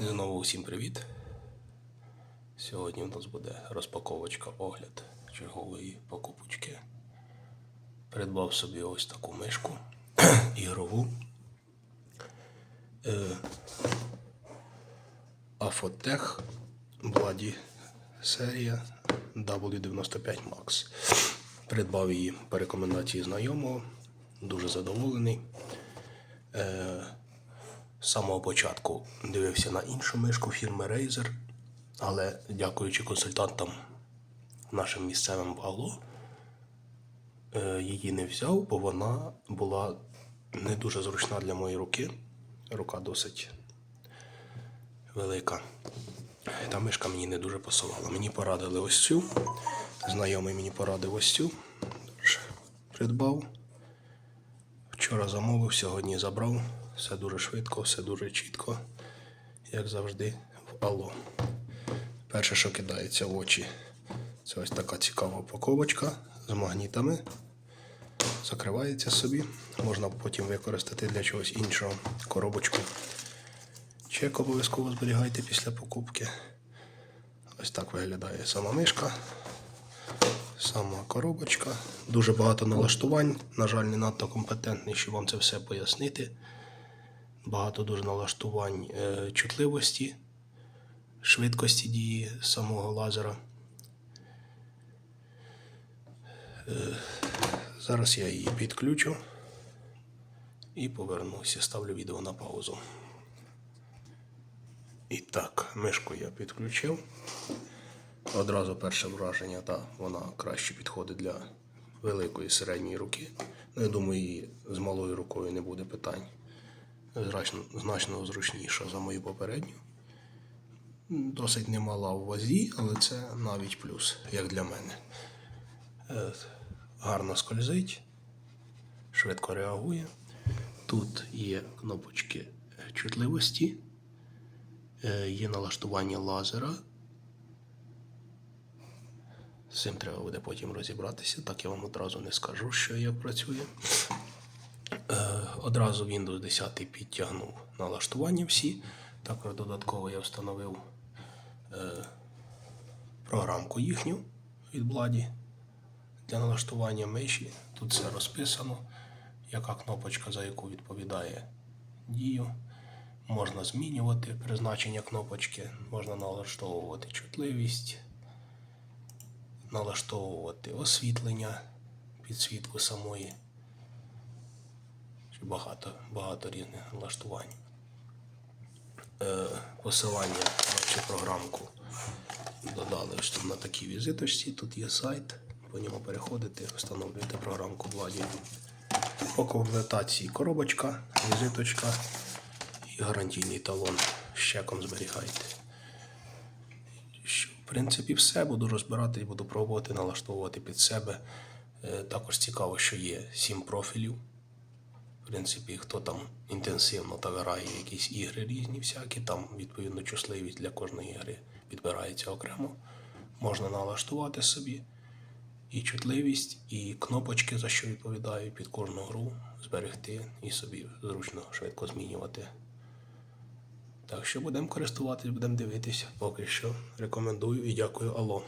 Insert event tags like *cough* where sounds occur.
Знову всім привіт. Сьогодні у нас буде розпаковочка огляд чергової покупочки. Придбав собі ось таку мишку *clears throat* ігрову. Е, Afotech Bloody серія W95 Max. Придбав її по рекомендації знайомого. Дуже задоволений. З самого початку дивився на іншу мишку фірми Razer, але дякуючи консультантам нашим місцевим в Алло, е, її не взяв, бо вона була не дуже зручна для моєї руки. Рука досить велика. Та мишка мені не дуже пасувала. Мені порадили ось цю. Знайомий мені порадив ось цю. Придбав. Вчора замовив, сьогодні забрав. Все дуже швидко, все дуже чітко, як завжди, в Алло. Перше, що кидається в очі, це ось така цікава упаковочка з магнітами. Закривається собі. Можна потім використати для чогось іншого коробочку. Чек обов'язково зберігайте після покупки. Ось так виглядає сама мишка. Сама коробочка. Дуже багато налаштувань. На жаль, не надто компетентний, щоб вам це все пояснити. Багато дуже налаштувань е, чутливості, швидкості дії самого лазера. Е, зараз я її підключу і повернуся. Ставлю відео на паузу. І так, мишку я підключив. Одразу перше враження, та вона краще підходить для великої середньої руки. Ну, я думаю, її з малою рукою не буде питань. Значно, значно зручніша за мою попередню. Досить немала в вазі, але це навіть плюс, як для мене. Е, Гарно скользить, швидко реагує. Тут є кнопочки чутливості, е, є налаштування лазера. З цим треба буде потім розібратися, так я вам одразу не скажу, що як працює. Е, Одразу Windows 10 підтягнув налаштування всі. Також додатково я встановив е, програмку їхню від Бладі для налаштування миші. Тут все розписано, яка кнопочка за яку відповідає дію. Можна змінювати призначення кнопочки, можна налаштовувати чутливість, налаштовувати освітлення, підсвітку самої. Чи Багато, багато різних налаштувань. Е, посилання на цю програмку додали тут на такій візиточці. Тут є сайт, по ньому переходите, встановлюєте програмку Владі. По комплектації коробочка, візиточка і гарантійний талон з чеком зберігайте. В принципі, все. Буду розбирати і буду пробувати налаштовувати під себе. Е, Також цікаво, що є 7 профілів. В принципі, хто там інтенсивно та грає якісь ігри різні, всякі, там відповідно чутливість для кожної ігри підбирається окремо. Можна налаштувати собі і чутливість, і кнопочки, за що відповідаю під кожну гру, зберегти і собі зручно швидко змінювати. Так що будемо користуватись, будемо дивитися. Поки що рекомендую і дякую Алло.